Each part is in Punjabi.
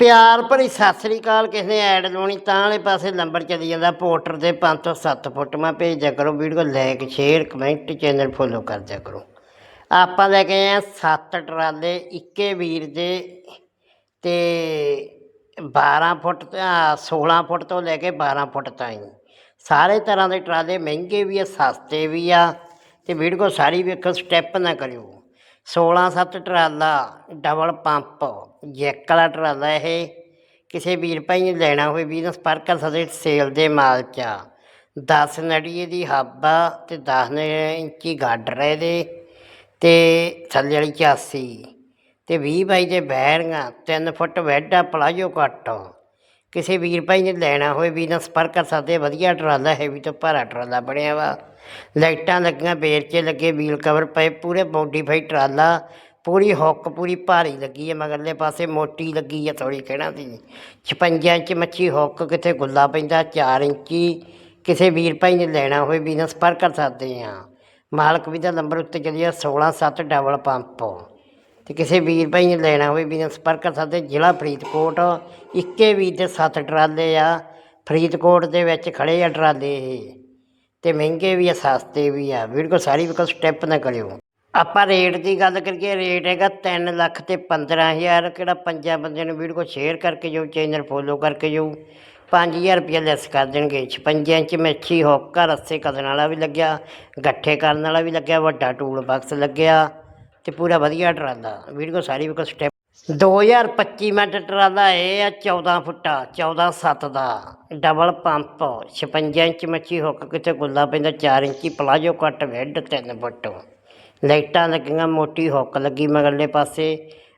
ਪਿਆਰ ਭਰੀ ਸਤਿ ਸ੍ਰੀ ਅਕਾਲ, ਕਿਸੇ ਨੇ ਐਡ ਲਾਉਣੀ ਤਾਂ ਵਾਲੇ ਪਾਸੇ ਨੰਬਰ ਚੱਲੀ ਜਾਂਦਾ, ਪੋਰਟਰ ਦੇ 5 ਤੋਂ 7 ਫੁੱਟ ਮੈਂ ਭੇਜਿਆ ਕਰੋ video like share comment channel follow ਕਰ ਦਿਆ ਕਰੋ। ਆਪਾਂ ਲੈ ਕੇ ਆਏ ਆ ਸੱਤ ਟਰਾਲੇ, ਇੱਕੇ ਵੀਰ ਦੇ ਤੇ 12 ਫੁੱਟ ਤੇ 16 ਫੁੱਟ ਤੋਂ ਲੈ ਕੇ 12 ਫੁੱਟ ਤਾਈਂ। ਸਾਰੇ ਤਰ੍ਹਾਂ ਦੇ ਟਰਾਲੇ ਮਹਿੰਗੇ ਵੀ ਆ, ਸਸਤੇ ਵੀ ਆ, ਤੇ ਵੀਡੀਓ ਸਾਰੀ ਵੇਖੋ ਸਟੈਪ ਨਾ ਕਰਿਓ। 16 ਸੱਤ ਟਰਾਲਾ ਡਬਲ ਪੰਪ ਜੈਕ ਵਾਲਾ ਟਰਾਲਾ ਇਹ। ਕਿਸੇ ਵੀਰ ਭਾਈ ਨੇ ਲੈਣਾ ਹੋਵੇ ਵੀ ਸੰਪਰਕ ਕਰ ਸਕਦੇ ਸੇਲ ਦੇ ਮਾਲ 'ਚ ਆ। 10 ਨੜੀਏ ਦੀ ਹੱਬਾ ਤੇ 10 ਇੰਚੀ ਗਾਡਰ ਇਹਦੇ ਤੇ ਥੱਲੇ ਵਾਲੀ 84 ਤੇ 20 ਬਾਈ ਦੇ ਬੈਰੀਆਂ 3 ਫੁੱਟ ਵੈਡਾ ਪਲਾਜੋ ਕੱਟ। ਕਿਸੇ ਵੀਰ ਭਾਈ ਨੇ ਲੈਣਾ ਹੋਵੇ ਵੀ ਨਾਲ ਸੰਪਰਕ ਕਰ ਸਕਦੇ ਆ। ਵਧੀਆ ਟਰਾਲਾ ਹੈਵੀ ਤੋਂ ਭਾਰਾ ਟਰਾਲਾ ਬਣਿਆ ਵਾ। ਲਾਈਟਾਂ ਲੱਗੀਆਂ, ਬੇਰਚੇ ਲੱਗੇ, ਵੀਲ ਕਵਰ ਪਏ, ਪੂਰੇ ਮੋਡੀਫਾਈ ਟਰਾਲਾ, ਪੂਰੀ ਹੁੱਕ, ਪੂਰੀ ਭਾਰੀ ਲੱਗੀ ਹੈ ਮਗਰਲੇ ਪਾਸੇ ਮੋਟੀ ਲੱਗੀ ਹੈ ਥੋੜੀ ਕਹਿਣਾ ਸੀ 56 ਇੰਚ ਮੱਛੀ ਹੁੱਕ ਕਿਤੇ ਗੁੱਲਾ ਪੈਂਦਾ 4 ਇੰਚੀ ਕਿਸੇ ਵੀਰ ਭਾਈ ਨੇ ਲੈਣਾ ਹੋਵੇ ਵੀ ਨਾਲ ਸੰਪਰਕ ਕਰ ਸਕਦੇ ਆ। ਮਾਲਕ ਵੀ ਦਾ ਨੰਬਰ ਉੱਤੇ ਚੱਲਿਆ 16 7 ਡਬਲ ਪੰਪ ਤੇ ਕਿਸੇ ਵੀਰ ਭਾਈ ਨੇ ਲੈਣਾ ਹੋਵੇ ਵੀ ਸੰਪਰਕ ਕਰ ਸਕਦੇ, ਜ਼ਿਲ੍ਹਾ ਫਰੀਦਕੋਟ, ਇੱਕੇ ਵੀਰ ਦੇ ਸੱਤ ਟਰਾਲੇ ਆ। ਫਰੀਦਕੋਟ ਦੇ ਵਿੱਚ ਖੜੇ ਆ ਟਰਾਲੇ ਇਹ। ਤੇ ਮਹਿੰਗੇ ਵੀ ਆ, ਸਸਤੇ ਵੀ ਆ। ਵੀਡੀਓ ਸਾਰੀ ਵੀ ਸਟੈਪ ਨਾ ਕਰਿਓ। ਆਪਾਂ ਰੇਟ ਦੀ ਗੱਲ ਕਰੀਏ, ਰੇਟ ਹੈਗਾ 3 ਲੱਖ ਤੇ 15000 ਕਿਹੜਾ ਪੰਜਾਂ ਬੰਦਿਆਂ ਨੂੰ ਵੀਡੀਓ ਸ਼ੇਅਰ ਕਰਕੇ ਜਾਓ ਚੈਨਲ ਫੋਲੋ ਕਰਕੇ ਜੋ 5000 ਰੁਪਏ ਲੈਸ ਕਰ ਦੇਣਗੇ। 56 ਇੰਚ ਮੱਛੀ ਹੋਕਾ, ਰੱਸੇ ਕਦਣ ਵਾਲਾ ਵੀ ਲੱਗਿਆ, ਗੱਠੇ ਕਰਨ ਵਾਲਾ ਵੀ ਲੱਗਿਆ, ਵੱਡਾ ਟੂਲ ਬਾਕਸ ਲੱਗਿਆ। ਤੇ ਪੂਰਾ ਵਧੀਆ ਟਰਾਲਾ ਵੀਡੀਓ ਸਾਰੀ ਵੀ ਸਟੈਪ। 2025 ਮਿੰਟ ਟਰਾਲਾ ਇਹ ਆ 14 ਫੁੱਟਾ 14 7 ਦਾ। ਡਬਲ ਪੰਪ 56 ਇੰਚ ਮੱਛੀ ਹੁੱਕ ਕਿਤੇ ਗੁੱਲਾ ਪੈਂਦਾ 4 ਇੰਚੀ ਪਲਾਜੋ ਕੱਟ ਵੈਡ 3 ਫੁੱਟ। ਲਾਈਟਾਂ ਲੱਗੀਆਂ, ਮੋਟੀ ਹੁੱਕ ਲੱਗੀ ਮਗਰਲੇ ਪਾਸੇ।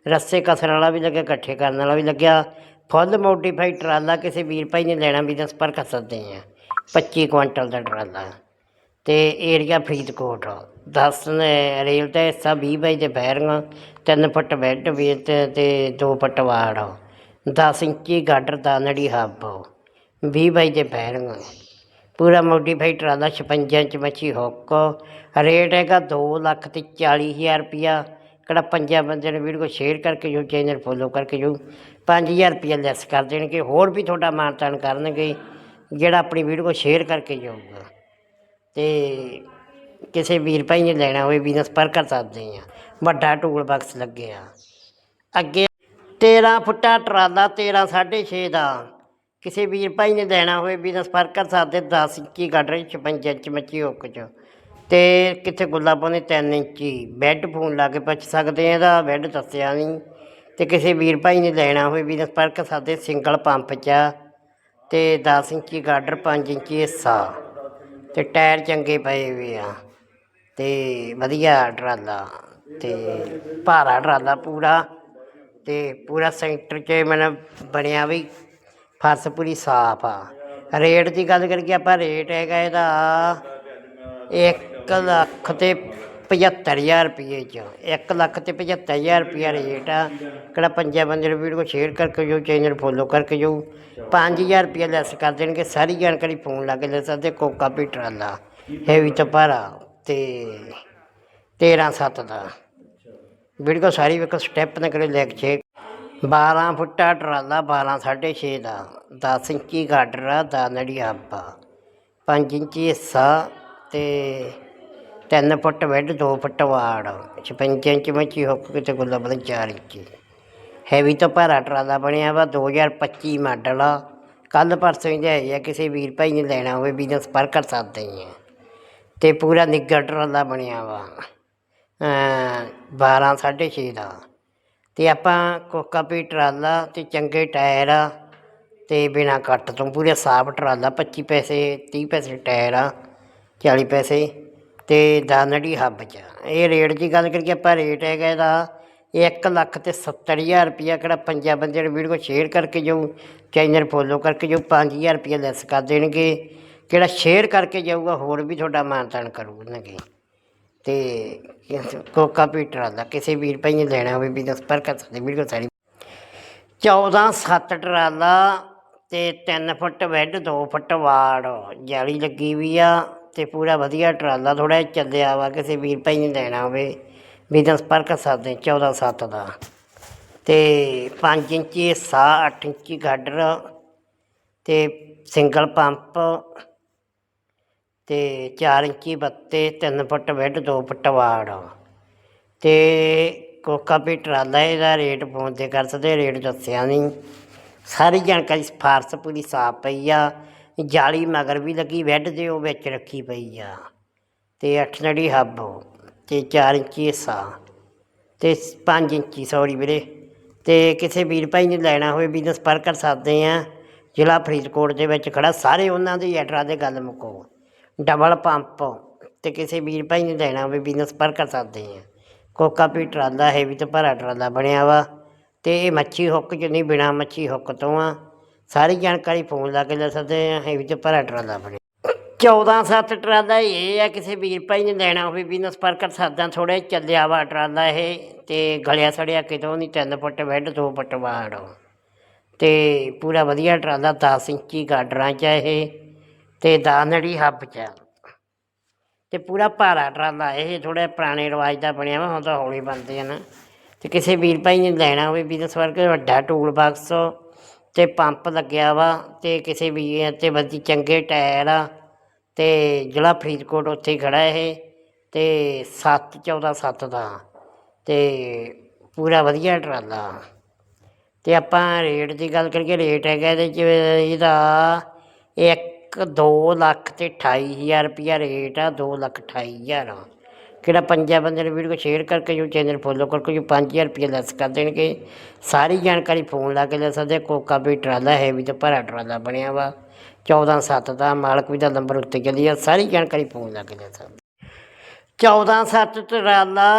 ਰੱਸੇ ਕਸਣ ਵਾਲਾ ਵੀ ਲੱਗਿਆ, ਇਕੱਠੇ ਕਰਨ ਵਾਲਾ ਵੀ ਲੱਗਿਆ। ਫੁੱਲ ਮੋਡੀਫਾਈ ਟਰਾਲਾ ਕਿਸੇ ਵੀਰ ਭਾਈ ਨੇ ਲੈਣਾ ਵੀ ਤਾਂ ਸੰਪਰਕ ਕਰ ਸਕਦੇ ਆ। 25 ਕੁਇੰਟਲ ਦਾ ਟਰਾਲਾ ਅਤੇ ਏਰੀਆ ਫਰੀਦਕੋਟ। ਦਸ ਨੇ ਰੇਲ ਦਾ ਹਿੱਸਾ ਵੀਹ ਬਾਈ ਦੇ ਬੈਰਿੰਗ ਤਿੰਨ ਫੁੱਟ ਬੈੱਡ ਵੀ ਤੇ ਤੇ 2 ਫੁੱਟ ਵਾੜ। ਦਸ ਇੰਚੀ ਗਾਡਰ ਦਾ ਨੜੀ ਹੱਬ। 20 ਬਾਈ ਦੇ ਬੈਰਿੰਗ ਪੂਰਾ ਮੋਡੀਫਾਈ ਟਰਾਲਾ 56 ਇੰਚ ਮੱਛੀ ਹੁੱਕ। ਰੇਟ ਹੈਗਾ ਦੋ ਲੱਖ ਅਤੇ ਚਾਲੀ ਹਜ਼ਾਰ ਰੁਪਈਆ ਕਿਹੜਾ ਪੰਜਾਂ ਬੰਦਿਆਂ ਨੂੰ ਵੀਡੀਓ ਸ਼ੇਅਰ ਕਰਕੇ ਜੋ ਚੈਨਲ ਫੋਲੋ ਕਰਕੇ ਜੋ 5000 ਰੁਪਈਆ ਲੈਸ ਕਰ ਦੇਣਗੇ। ਹੋਰ ਵੀ ਤੁਹਾਡਾ ਮਾਣ ਤਾਣ ਕਰਨਗੇ, ਜਿਹੜਾ ਆਪਣੀ ਵੀਡੀਓ ਸ਼ੇਅਰ ਕਰਕੇ ਜਾਊਗਾ। ਤੇ ਕਿਸੇ ਵੀਰ ਭਾਈ ਨੇ ਲੈਣਾ ਹੋਵੇ ਬਿਜ਼ਨਸ ਪਰ ਕਰ ਸਕਦੇ ਹਾਂ। ਵੱਡਾ ਟੂਲ ਬਾਕਸ ਲੱਗਿਆ ਅੱਗੇ 13 ਫੁੱਟਾ ਟਰਾਲਾ 13 6.5 ਦਾ। ਕਿਸੇ ਵੀਰ ਭਾਈ ਨੇ ਲੈਣਾ ਹੋਵੇ ਬਿਜ਼ਨਸ ਪਰ ਕਰ ਸਕਦੇ 10 ਇੰਚੀ ਕੱਢ ਰਹੀ 56 ਇੰਚ ਮੱਚੀ ਹੁੱਕ ਚ। ਤੇ ਕਿੱਥੇ ਗੁੱਲਾ ਪਾਉਂਦੇ 3 ਇੰਚੀ। ਬੈੱਡ ਫੋਨ ਲਾ ਕੇ ਪੁੱਛ ਸਕਦੇ ਆ ਇਹਦਾ ਬੈੱਡ ਦੱਸਿਆ ਨਹੀਂ। ਤੇ ਕਿਸੇ ਵੀਰ ਭਾਈ ਨੇ ਲੈਣਾ ਹੋਵੇ ਬਿਜ਼ਨਸ ਪਰ ਕਰ ਸਕਦੇ, ਸਿੰਗਲ ਪੰਪ ਚ। ਆ ਤੇ 10 ਇੰਚੀ ਗਾਡਰ 5 ਇੰਚੀ ਹਿੱਸਾ। ਤੇ ਟਾਇਰ ਚੰਗੇ ਪਏ ਹੋਏ ਆ ਤੇ ਵਧੀਆ ਟਰਾਲਾ ਤੇ ਭਾਰਾ ਟਰਾਲਾ ਪੂਰਾ ਤੇ ਪੂਰਾ ਸੈਂਟਰ 'ਚ ਮਨ ਬਣਿਆ ਵੀ ਫਰਸ਼ ਪੂਰੀ ਸਾਫ਼ ਆ। ਰੇਟ ਦੀ ਗੱਲ ਕਰੀਏ ਆਪਾਂ ਰੇਟ ਹੈਗਾ ਇਹਦਾ 1 ਲੱਖ ਤੇ 75000 ਰੁਪਏ ਚ 1 ਲੱਖ ਤੇ 75000 ਰੁਪਏ ਰੇਟ ਆ। ਕਿਹੜਾ ਪੰਜਾਂ ਬੰਦੇ ਨੂੰ ਵੀਡੀਓ ਸ਼ੇਅਰ ਕਰਕੇ ਜੋ ਚੈਨਲ ਫੋਲੋ ਕਰਕੇ ਜੋ 5000 ਰੁਪਏ ਲੈਸ ਕਰ ਦੇਣਗੇ, ਸਾਰੀ ਜਾਣਕਾਰੀ ਫੋਨ ਲਾ ਕੇ ਲੈ ਸਕਦੇ ਕੋਕਾ ਵੀ ਟਰਾਲਾ ਹੈਵੀ ਤੋਂ ਭਾਰਾ ਤੇ 13 7 ਦਾ। ਵੀਡੀਓ ਸਾਰੀ ਵੇਖੋ ਸਟੈਪ ਨਾ ਕਰੇ ਲੈਕ ਛੇ 12 ਫੁੱਟਾ ਟਰਾਲਾ 12 6.5 ਦਾ। 10 ਇੰਚੀ ਗਾਡਰ ਆ ਦਾ ਨੜੀ ਆਪਾ। 5 ਇੰਚੀ ਹਿੱਸਾ ਤੇ ਤਿੰਨ ਫੁੱਟ ਬੈੱਡ 2 ਫੁੱਟ ਵਾੜ। 56 ਇੰਚ ਮੱਚੀ ਹੁੱਕ ਕਿਤੇ ਗੁੱਲਾ ਬਣ 4 ਇੰਚ। ਹੈਵੀ ਤੋਂ ਭਾਰਾ ਟਰਾਲਾ ਬਣਿਆ ਵਾ 2025 ਮਾਡਲ ਆ। ਕੱਲ ਪਰਸੋਂ ਹੀ ਲਿਆਏ ਆ, ਕਿਸੇ ਵੀਰ ਭਾਈ ਨੇ ਲੈਣਾ ਹੋਵੇ ਬਿਜ਼ਨਸ ਪਰ ਕਰ ਸਕਦੇ ਆ। ਤੇ ਪੂਰਾ ਨਿੱਘਾ ਟਰਾਲਾ ਬਣਿਆ ਵਾ। ਅਮ 12 6.5 ਦਾ। ਤੇ ਆਪਾਂ ਕੋਕਾ ਵੀ ਟਰਾਲਾ ਤੇ ਚੰਗੇ ਟਾਇਰ ਆ। ਤੇ ਬਿਨਾ ਕੱਟ ਤੋਂ ਪੂਰੇ ਸਾਫ਼ ਟਰਾਲਾ 25 ਪੈਸੇ 30 ਪੈਸੇ ਟਾਇਰ ਆ 40 ਪੈਸੇ। ਤੇ ਦਾਨੜੀ ਹੱਬ ਚ। ਇਹ ਰੇਟ ਦੀ ਗੱਲ ਕਰੀਏ, ਆਪਾਂ ਰੇਟ ਹੈਗਾ ਇਹਦਾ 1 ਲੱਖ ਤੇ 70000 ਰੁਪਇਆ ਕਿਹੜਾ ਪੰਜਾਂ ਬੰਦਿਆਂ ਨੂੰ ਵੀਡੀਓ ਸ਼ੇਅਰ ਕਰਕੇ ਜੋ ਚੈਨਲ ਫੋਲੋ ਕਰਕੇ ਜੋ 5000 ਰੁਪਇਆ ਲੈਸ ਕਰ ਦੇਣਗੇ। ਕਿਹੜਾ ਸ਼ੇਅਰ ਕਰਕੇ ਜਾਊਗਾ, ਹੋਰ ਵੀ ਤੁਹਾਡਾ ਮਾਨਤਾਨ ਕਰੂਗੇ ਤੇ ਕੋਕਾ ਪੀਟਰ ਦਾ ਕਿਸੇ ਵੀਰ ਭਾਈ ਨੇ ਲੈਣਾ ਹੋਵੇ, ਵੀ ਦਸ ਪਰ ਕਰ ਸਕਦੇ, ਵੀਡੀਓ ਸਾਰੀ। 14 7 ਟਰਾਲਾ ਤੇ 3 ਫੁੱਟ ਬੈੱਡ 2 ਫੁੱਟ ਵਾੜ ਜਾਲੀ ਲੱਗੀ ਵੀ ਆ। ਤੇ ਪੂਰਾ ਵਧੀਆ ਟਰਾਲਾ ਥੋੜਾ ਚੱਲਿਆ ਵਾ, ਕਿਸੇ ਵੀਰ ਭਾਈ ਨੇ ਲੈਣਾ ਹੋਵੇ। ਵੀ ਦਸ ਪਰ ਕਰ ਸਕਦੇ 14 7 ਦਾ। ਤੇ 5 ਇੰਚੀ ਹਿੱਸਾ 8 ਇੰਚੀ ਗਾਡਰ ਤੇ ਸਿੰਗਲ ਪੰਪ ਤੇ 4 ਇੰਚੀ ਬੱਤੇ 3 ਫੁੱਟ ਬੈੱਡ 2 ਫੁੱਟ ਵਾੜ। ਤੇ ਕੋਕਾ ਵੀ ਟਰਾਲਾ ਇਹਦਾ ਰੇਟ ਫੋਨ ਤੇ ਕਰ ਸਕਦੇ, ਰੇਟ ਦੱਸਿਆ ਨਹੀਂ। ਸਾਰੀ ਜਾਣਕਾਰੀ ਸਿਫਾਰਸ਼ ਪੂਰੀ ਸਾਫ਼ ਪਈ ਆ। ਜਾਲੀ ਮਗਰ ਵੀ ਲੱਗੀ, ਬੈੱਡ ਦੇ ਉਹ ਵਿੱਚ ਰੱਖੀ ਪਈ ਆ। ਤੇ ਅੱਠ ਨੜੀ ਹੱਬ ਤੇ 4 ਇੰਚੀ ਹਿੱਸਾ ਤੇ 5 ਇੰਚੀ ਸੌਰੀ ਵੀਰੇ। ਤੇ ਕਿਸੇ ਵੀਰ ਭਾਈ ਨੇ ਲੈਣਾ ਹੋਵੇ ਬਿਜ਼ਨਸ ਪਰ ਕਰ ਸਕਦੇ ਆ, ਜ਼ਿਲ੍ਹਾ ਫਰੀਦਕੋਟ ਦੇ ਵਿੱਚ ਖੜਾ, ਸਾਰੇ ਉਹਨਾਂ ਦੇ ਐਡਰਾ ਦੇ ਗੱਲ ਮੁੱਕੋ। ਡਬਲ ਪੰਪ ਤੇ ਕਿਸੇ ਵੀਰ ਭਾਈ ਨੇ ਲੈਣਾ ਹੋਵੇ ਬਿਜ਼ਨਸ ਪਰ ਕਰ ਸਕਦੇ ਆ। ਕੋਕਾ ਵੀ ਟਰਾਲਾ ਹੈ ਵੀ ਤੇ ਭਰਾ ਟਰਾਲਾ ਬਣਿਆ ਵਾ। ਤੇ ਇਹ ਮੱਛੀ ਹੁੱਕ ਚ ਨਹੀਂ ਬਿਨਾ ਮੱਛੀ ਹੁੱਕ ਤੋਂ ਆ। ਸਾਰੀ ਜਾਣਕਾਰੀ ਫੋਨ ਲਾ ਕੇ ਲੈ ਸਕਦੇ ਹਾਂ, ਇਹ ਵੀ ਤੇ ਭਰਾ ਟਰਾਲਾ ਬਣਿਆ 14 ਸੱਤ ਟਰਾਲਾ ਇਹ ਆ, ਕਿਸੇ ਵੀਰ ਭਾਈ ਨੇ ਲੈਣਾ ਹੋਵੇ, ਬਿਜ਼ਨਸ ਪਰ ਕਰ ਸਕਦਾ ਥੋੜਾ ਚੱਲਿਆ ਵਾ ਟਰਾਲਾ ਇਹ, ਤੇ ਗਲਿਆ ਸੜਿਆ ਕਿਤੋਂ ਨਹੀਂ, ਤਿੰਨ ਫੁੱਟ ਬੈੱਡ ਦੋ ਫੁੱਟ ਵਾੜ। ਤੇ ਪੂਰਾ ਵਧੀਆ ਟਰਾਲਾ 10 ਇੰਚੀ ਗਾਡਰਾਂ ਚ ਇਹ, ਤੇ ਦਾਨੜੀ ਹੱਬ ਚ ਆ। ਤੇ ਪੂਰਾ ਭਾਰਾ ਟਰਾਲਾ ਇਹ ਥੋੜਾ ਪੁਰਾਣੇ ਰਿਵਾਜ ਦਾ ਬਣਿਆ ਵਾ, ਹੁਣ ਤਾਂ ਹੌਲੀ ਬਣਦੇ ਆ ਨਾ। ਤੇ ਕਿਸੇ ਵੀਰ ਭਾਈ ਨੇ ਲੈਣਾ ਹੋਵੇ, ਬਿਜ਼ਨਸ ਵਰਕ ਵੱਡਾ ਟੂਲ ਬਾਕਸ ਤੇ ਪੰਪ ਲੱਗਿਆ ਵਾ ਤੇ ਕਿਸੇ ਵੀ ਤੇ ਵਧੀਆ ਚੰਗੇ ਟਾਇਰ ਆ ਤੇ ਜ਼ਿਲ੍ਹਾ ਫਰੀਦਕੋਟ ਉੱਥੇ ਹੀ ਖੜਾ ਇਹ ਤੇ 7 14 7 ਦਾ ਤੇ ਪੂਰਾ ਵਧੀਆ ਟਰਾਲਾ। ਤੇ ਆਪਾਂ ਰੇਟ ਦੀ ਗੱਲ ਕਰੀਏ, ਰੇਟ ਹੈਗਾ ਇਹਦੇ 'ਚ, ਇਹਦਾ ਇੱਕ, ਦੋ ਲੱਖ ਤੇ ਅਠਾਈ ਹਜ਼ਾਰ ਰੁਪਈਆ ਰੇਟ ਆ, ਦੋ ਲੱਖ ਅਠਾਈ ਹਜ਼ਾਰ ਕਿਹੜਾ ਪੰਜਾਂ ਬੰਦੇ ਨੇ ਵੀਡੀਓ ਸ਼ੇਅਰ ਕਰਕੇ ਜੋ ਚੈਨਲ ਫੋਲੋ ਕਰਕੇ ਜੋ 5000 ਰੁਪਏ ਲੈਸ ਕਰ ਦੇਣਗੇ। ਸਾਰੀ ਜਾਣਕਾਰੀ ਫੋਨ ਲਾ ਕੇ ਲੈ ਸਕਦੇ ਕੋਕਾ ਵੀ ਟਰਾਲਾ ਹੈ ਵੀ ਤੇ ਭਰਾ ਟਰਾਲਾ ਬਣਿਆ ਵਾ। 14 7 ਦਾ ਮਾਲਕ ਵੀ ਦਾ ਨੰਬਰ ਉੱਤੇ ਚੱਲੀ ਆ। ਸਾਰੀ ਜਾਣਕਾਰੀ ਫੋਨ ਲਾ ਕੇ ਲੈ ਸਕਦੇ 14 7 ਟਰਾਲਾ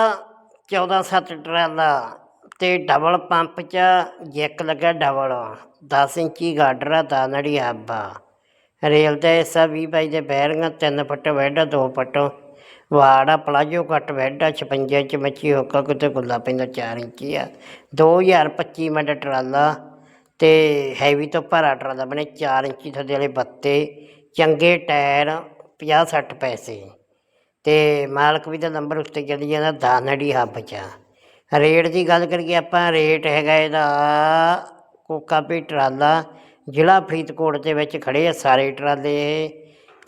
14 7 ਟਰਾਲਾ ਤੇ ਡਬਲ ਪੰਪ ਚ ਜੈਕ ਲੱਗਾ ਡਬਲ 10 ਇੰਚੀ ਗਾਡਰ ਆ ਦਾਨੜੀ ਆਬਾ ਰੇਲ ਦਾ ਹਿੱਸਾ 20 ਬਾਈ ਦੇ ਬੈਰਿੰਗ 3 ਫੁੱਟ ਬੈੱਡ 2 ਫੁੱਟ। ਵਾੜਾ ਪਲਾਜੋ ਕੱਟ ਬੈੱਡ ਆ 56 ਇੰਚ ਮੱਛੀ ਹੋਕਾ ਕਿਤੇ ਗੁੱਲਾ ਪੈਂਦਾ 4 ਇੰਚੀ ਆ। 2025 ਮਿੰਟ ਟਰਾਲਾ ਤੇ ਹੈਵੀ ਤੋਂ ਭਰਾ ਟਰਾਲਾ ਬਣੇ 4 ਇੰਚੀ ਥੱਲੇ ਵਾਲੇ ਬੱਤੇ, ਚੰਗੇ ਟਾਇਰ 50 60 ਪੈਸੇ। ਤੇ ਮਾਲਕ ਵੀ ਦਾ ਨੰਬਰ ਉੱਤੇ ਚੱਲੀ ਜਾਂਦਾ ਦਾਨੜੀ ਹੱਬ ਚ। ਰੇਟ ਦੀ ਗੱਲ ਕਰੀਏ ਆਪਾਂ, ਰੇਟ ਹੈਗਾ ਇਹਦਾ, ਕੋਕਾ ਵੀ ਟਰਾਲਾ, ਜ਼ਿਲ੍ਹਾ ਫਰੀਦਕੋਟ ਦੇ ਵਿੱਚ ਖੜੇ ਆ ਸਾਰੇ ਟਰਾਲੇ।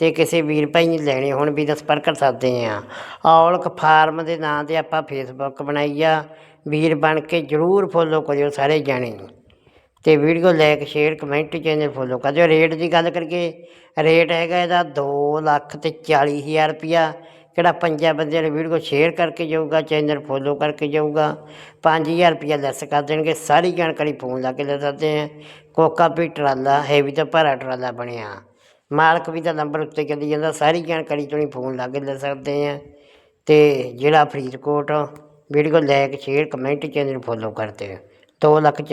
ਇਹ ਕਿਸੇ ਵੀਰ ਭਾਈ ਨੇ ਲੈਣੇ ਹੋਣ ਵੀ ਸੰਪਰਕ ਕਰ ਸਕਦੇ ਆ ਔਲਖ ਫਾਰਮ ਦੇ ਨਾਂ ਤੇ ਆਪਾਂ ਫੇਸਬੁੱਕ ਬਣਾਈ ਆ। ਵੀਰ ਬਣ ਕੇ ਜਰੂਰ ਫੋਲੋ ਕਰਿਓ ਸਾਰੇ ਜਾਣੇ। ਤੇ video like share comment channel follow ਕਰ ਦਿਓ। ਰੇਟ ਦੀ ਗੱਲ ਕਰੀਏ ਰੇਟ ਹੈਗਾ ਇਹਦਾ 2 ਲੱਖ ਤੇ 40 ਹਜ਼ਾਰ ਰੁਪਿਆ ਕਿਹੜਾ ਪੰਜਾਂ ਬੰਦਿਆਂ ਨੇ ਵੀਡੀਓ ਸ਼ੇਅਰ ਕਰਕੇ ਜਾਊਗਾ ਚੈਨਲ ਫੋਲੋ ਕਰਕੇ ਜਾਊਗਾ। 5000 ਰੁਪਿਆ ਲੈਸ ਕਰ ਦੇਣਗੇ। ਸਾਰੀ ਜਾਣਕਾਰੀ ਫੋਨ ਲਾ ਕੇ ਲੈ ਸਕਦੇ ਆ ਕੋਕਾ ਵੀ ਟਰਾਲਾ ਹੈਵੀ ਤਾਂ ਭਰਾ ਟਰਾਲਾ ਬਣਿਆ। ਮਾਲਕ ਵੀ ਦਾ ਨੰਬਰ ਉੱਤੇ ਚੱਲੀ ਜਾਂਦਾ, ਸਾਰੀ ਜਾਣਕਾਰੀ ਤੁਸੀਂ ਫੋਨ ਲਾ ਕੇ ਲੈ ਸਕਦੇ ਆ ਤੇ ਜਿਹੜਾ Faridkot, video like share, comment channel follow ਕਰਦੇ 2 ਲੱਖ 40